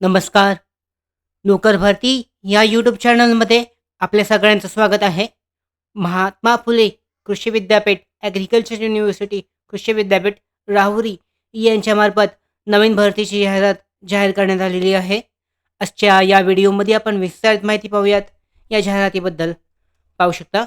नमस्कार. नोकर भरती या यूट्यूब चॅनलमध्ये आपल्या सगळ्यांचं स्वागत आहे. महात्मा फुले कृषी विद्यापीठ ॲग्रिकल्चर युनिव्हर्सिटी कृषी विद्यापीठ राहुरी यांच्यामार्फत नवीन भरतीची जाहिरात जाहीर करण्यात आलेली आहे. आजच्या या व्हिडिओमध्ये आपण विस्तारित माहिती पाहूयात. या जाहिरातीबद्दल पाहू शकता.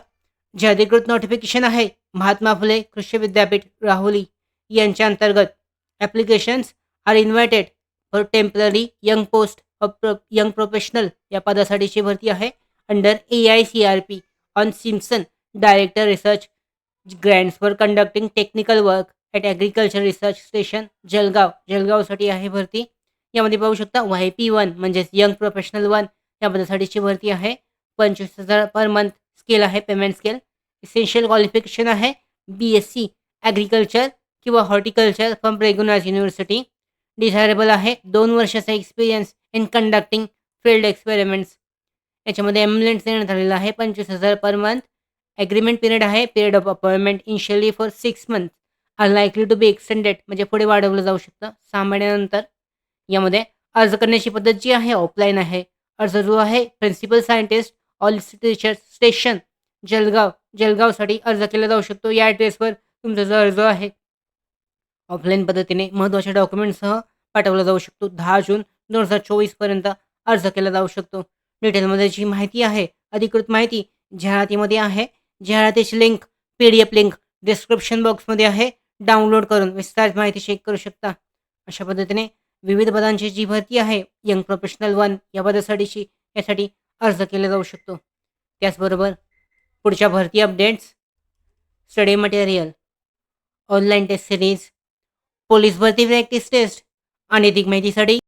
जे अधिकृत नोटिफिकेशन आहे महात्मा फुले कृषी विद्यापीठ राहुली यांच्या अंतर्गत applications are invited for temporary young post of young professional या पदासाठीची भरती आहे. Under A I C R P on simson director research grants for conducting technical work at agriculture research station Jalgaon जलगावसाठी आहे भरती. यामध्ये पाहू शकता वाय पी वन म्हणजेच यंग प्रोफेशनल वन या पदासाठीची भरती आहे. पंचवीस हजार पर मंथ स्केल आहे पेमेंट स्केल इसेन्शियल क्वालिफिकेशन आहे बी एस सी ॲग्रिकल्चर किंवा horticulture from regular university desirable आहे. दोन वर्षाचा experience in conducting field experiments याच्यामध्ये एम्बुलन्स देण्यात झालेला आहे. पंचवीस हजार पर मंथ ॲग्रीमेंट पिरियड आहे. Period of appointment initially for six month are likely to be extended म्हणजे पुढे वाढवलं जाऊ शकतं. सहा महिन्यानंतर यामध्ये अर्ज करण्याची पद्धत जी आहे ऑफलाईन आहे. अर्ज जो आहे principal scientist all teacher station Jalgaon जलगावसाठी अर्ज केला जाऊ शकतो. या ॲड्रेसवर तुमचा जो अर्ज आहे ऑफलाईन पद्धतीने महत्त्वाच्या डॉक्युमेंटसह पाठवला जाऊ शकतो. दहा जून दोन हजार चोवीसपर्यंत अर्ज केला जाऊ शकतो. डिटेलमध्ये जी माहिती आहे अधिकृत माहिती जाहिरातीमध्ये आहे. जाहिरातीची link P D F link description बॉक्समध्ये आहे. डाउनलोड करून विस्तारित माहिती चेक करू शकता. अशा पद्धतीने विविध पदांची जी भरती आहे यंग प्रोफेशनल वन या पदासाठीची यासाठी अर्ज केला जाऊ शकतो. त्याचबरोबर पुढच्या भरती updates study material online test series police ભરતી પ્રેક્ટિસ ટેસ્ટ. અનૈતિક માહિતી સડી.